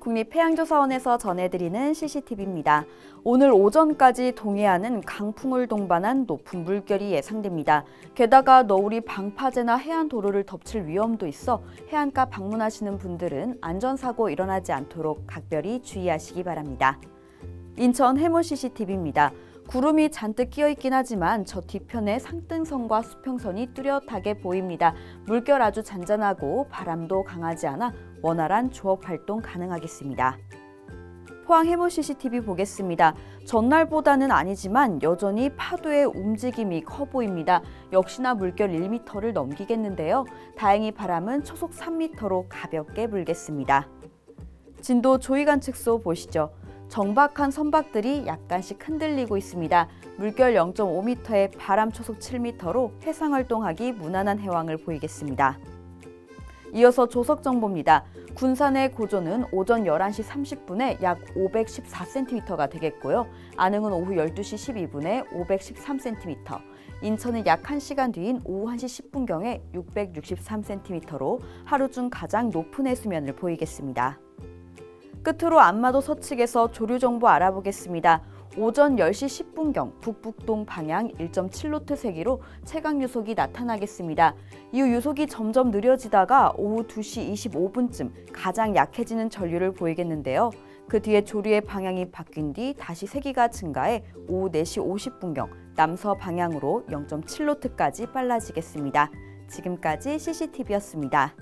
국립해양조사원에서 전해드리는 CCTV입니다. 오늘 오전까지 동해안은 강풍을 동반한 높은 물결이 예상됩니다. 게다가 너울이 방파제나 해안 도로를 덮칠 위험도 있어 해안가 방문하시는 분들은 안전사고 일어나지 않도록 각별히 주의하시기 바랍니다. 인천 해무 CCTV입니다. 구름이 잔뜩 끼어 있긴 하지만 저 뒤편에 상등선과 수평선이 뚜렷하게 보입니다. 물결 아주 잔잔하고 바람도 강하지 않아 원활한 조업 활동 가능하겠습니다. 포항 해무 CCTV 보겠습니다. 전날보다는 아니지만 여전히 파도의 움직임이 커 보입니다. 역시나 물결 1m를 넘기겠는데요. 다행히 바람은 초속 3m로 가볍게 불겠습니다. 진도 조이간 측소 보시죠. 정박한 선박들이 약간씩 흔들리고 있습니다. 물결 0.5m에 바람 초속 7m로 해상 활동하기 무난한 해왕을 보이겠습니다. 이어서 조석 정보입니다. 군산의 고조는 오전 11시 30분에 약 514cm가 되겠고요. 안흥은 오후 12시 12분에 513cm, 인천은 약 1시간 뒤인 오후 1시 10분경에 663cm로 하루 중 가장 높은 해수면을 보이겠습니다. 끝으로 안마도 서측에서 조류 정보 알아보겠습니다. 오전 10시 10분경 북북동 방향 1.7노트 세기로 최강 유속이 나타나겠습니다. 이후 유속이 점점 느려지다가 오후 2시 25분쯤 가장 약해지는 전류를 보이겠는데요. 그 뒤에 조류의 방향이 바뀐 뒤 다시 세기가 증가해 오후 4시 50분경 남서 방향으로 0.7노트까지 빨라지겠습니다. 지금까지 CCTV였습니다.